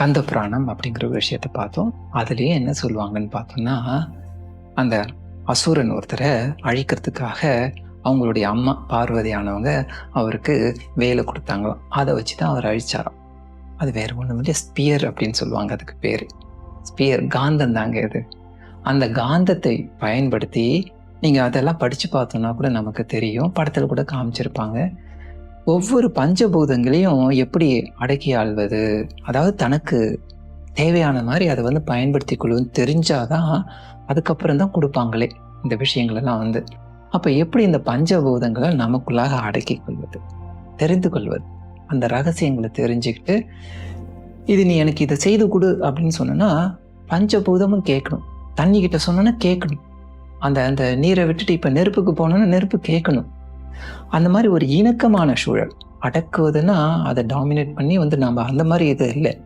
கந்த புராணம் அப்படிங்கிற ஒரு விஷயத்தை பார்த்தோம். அதுலேயே என்ன சொல்லுவாங்கன்னு பார்த்தோம்னா அந்த அசுரன் ஒருத்தரை அழிக்கிறதுக்காக அவங்களுடைய அம்மா பார்வதியானவங்க அவருக்கு வேலை கொடுத்தாங்களாம். அதை வச்சு தான் அவர் அழிச்சாராம். அது வேறு ஒன்றும் இல்லையா ஸ்பியர் அப்படின்னு சொல்லுவாங்க அதுக்கு பேர். ஸ்பியர் காந்தம் தாங்க இது. அந்த காந்தத்தை பயன்படுத்தி நீங்கள் அதெல்லாம் படித்து பார்த்தோன்னா கூட நமக்கு தெரியும். படத்தில் கூட காமிச்சிருப்பாங்க. ஒவ்வொரு பஞ்சபூதங்களையும் எப்படி அடக்கி ஆள்வது? அதாவது தனக்கு தேவையான மாதிரி அதை வந்து பயன்படுத்தி கொள்ளுன்னு தெரிஞ்சாதான் அதுக்கப்புறம் தான் கொடுப்பாங்களே இந்த விஷயங்களெல்லாம் வந்து. அப்போ எப்படி இந்த பஞ்சபூதங்களை நமக்குள்ளாக அடக்கி கொள்வது? தெரிந்து கொள்வது. அந்த ரகசியங்களை தெரிஞ்சுக்கிட்டு இது நீ எனக்கு இதை செய்து கொடு அப்படின்னு சொன்னோன்னா பஞ்சபூதமும் கேட்கணும். தண்ணி கிட்ட சொன்னோன்னா கேட்கணும். அந்த அந்த நீரை விட்டுட்டு இப்போ நெருப்புக்கு போனோன்னா நெருப்பு கேட்கணும். அந்த மாதிரி ஒரு இணக்கமான சூழல். அடக்குவதுன்னா அதை டாமினேட் பண்ணி வந்து நம்ம அந்த மாதிரி இது இல்லை.